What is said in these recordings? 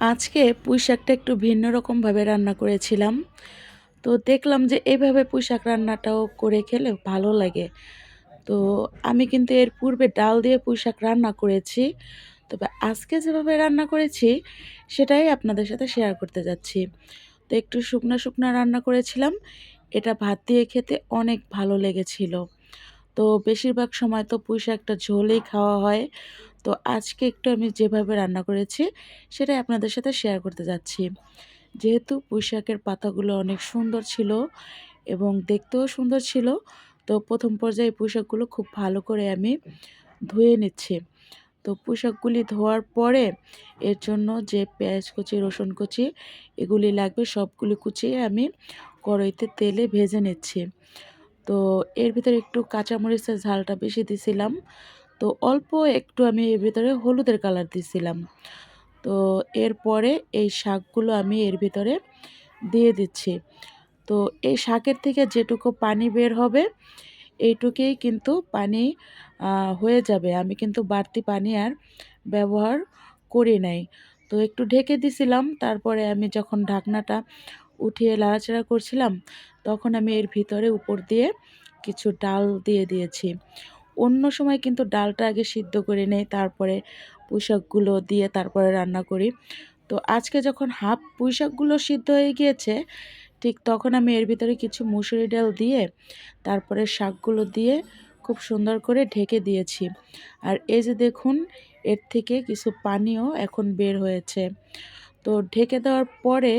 আজকে পুঁই শাকটা একটু ভিন্ন রকমভাবে রান্না করেছিলাম। তো দেখলাম যে এইভাবে পুঁই শাক রান্নাটাও করে খেলে ভালো লাগে। তো আমি কিন্তু এর পূর্বে ডাল দিয়ে পুঁই শাক রান্না করেছি। তবে আজকে যেভাবে রান্না করেছি, সেটাই আপনাদের সাথে শেয়ার করতে যাচ্ছি। তো একটু শুকনো শুকনো রান্না করেছিলাম। এটা ভাত দিয়ে খেতে অনেক ভালো লেগেছিল। তো বেশিরভাগ সময় তো পুঁই শাকটা ঝোলেই খাওয়া হয়। তো আজকে একটু আমি যেভাবে রান্না করেছি, সেটাই আপনাদের সাথে শেয়ার করতে যাচ্ছি। যেহেতু পুঁই শাকের পাতাগুলো অনেক সুন্দর ছিল এবং দেখতেও সুন্দর ছিল, তো প্রথম পর্যায়ে পুঁই শাকগুলো খুব ভালো করে আমি ধুয়ে নিচ্ছি। তো পোশাকগুলি ধোয়ার পরে এর জন্য যে পেঁয়াজ কুচি, রসুন কুচি, এগুলি লাগবে সবগুলি কুচিয়ে আমি কড়াইতে তেলে ভেজে নিচ্ছি। তো এর ভিতরে একটু কাঁচামরিচের ঝালটা বেশি দিছিলাম তো অল্প একটু আমি এর ভিতরে হলুদের কালার দিছিলাম। তো এরপরে এই শাকগুলো আমি এর ভিতরে দিয়ে দিচ্ছি। তো এই শাকের থেকে যেটুকু পানি বের হবে, এইটুকুই কিন্তু পানি হয়ে যাবে। আমি কিন্তু বাড়তি পানি আর ব্যবহার করি নাই। তো একটু ঢেকে দিছিলাম, তারপরে আমি যখন ঢাকনাটা উঠিয়ে লাড়াচাড়া করছিলাম, তখন আমি এর ভিতরে উপর দিয়ে কিছু ডাল দিয়ে দিয়েছি। অন্য সময় কিন্তু ডালটা আগে সিদ্ধ করে নেই, তারপরে পুঁইশাকগুলো দিয়ে তারপরে রান্না করি। তো আজকে যখন হাফ পুঁইশাকগুলো সিদ্ধ হয়ে গিয়েছে, ঠিক তখন আমি এর ভিতরে কিছু মুসুরি ডাল দিয়ে, তারপরে শাকগুলো দিয়ে খুব সুন্দর করে ঢেকে দিয়েছি। আর এই যে দেখুন, এর থেকে কিছু পানিও এখন বের হয়েছে। তো ঢেকে দেওয়ার পরে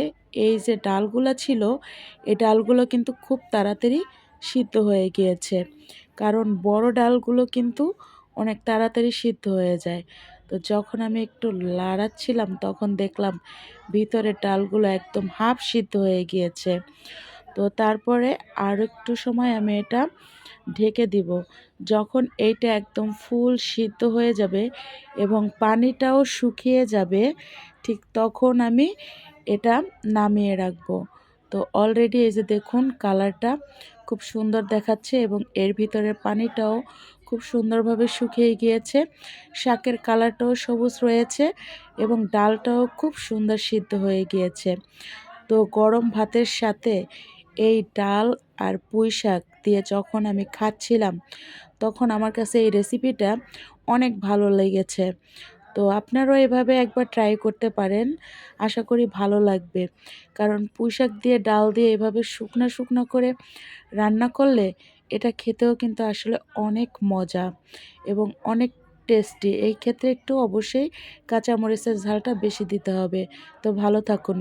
এই যে ডালগুলো ছিল, এই ডালগুলো কিন্তু খুব তাড়াতাড়ি সিদ্ধ হয়ে গিয়েছে। কারণ বড় ডালগুলো কিন্তু অনেক তাড়াতাড়ি সিদ্ধ হয়ে যায়। তো যখন আমি একটু লাড়াচ্ছিলাম, তখন দেখলাম ভিতরে ডালগুলো একদম হাফ সিদ্ধ হয়ে গিয়েছে। তো তারপরে আর একটু সময় আমি এটা ঢেকে দিব। যখন এইটা একদম ফুল সিদ্ধ হয়ে যাবে এবং পানিটাও শুকিয়ে যাবে, ঠিক তখন আমি এটা নামিয়ে রাখব। তো অলরেডি এই যে দেখুন কালারটা খুব সুন্দর দেখাচ্ছে এবং এর ভিতরের পানিটাও খুব সুন্দরভাবে শুকিয়ে গিয়েছে। শাকের কালারটাও সবুজ রয়েছে এবং ডালটাও খুব সুন্দর সিদ্ধ হয়ে গিয়েছে। তো গরম ভাতের সাথে এই ডাল আর পুঁই শাক দিয়ে যখন আমি খাচ্ছিলাম, তখন আমার কাছে এই রেসিপিটা অনেক ভালো লেগেছে। তো আপনারাও এভাবে একবার ট্রাই করতে পারেন। আশা করি ভালো লাগবে। কারণ পুঁইশাক দিয়ে, ডাল দিয়ে এভাবে শুকনো শুকনো করে রান্না করলে এটা খেতেও কিন্তু আসলে অনেক মজা এবং অনেক টেস্টি এই ক্ষেত্রে একটু অবশ্যই কাঁচামরিচের ঝালটা বেশি দিতে হবে। তো ভালো থাকুন।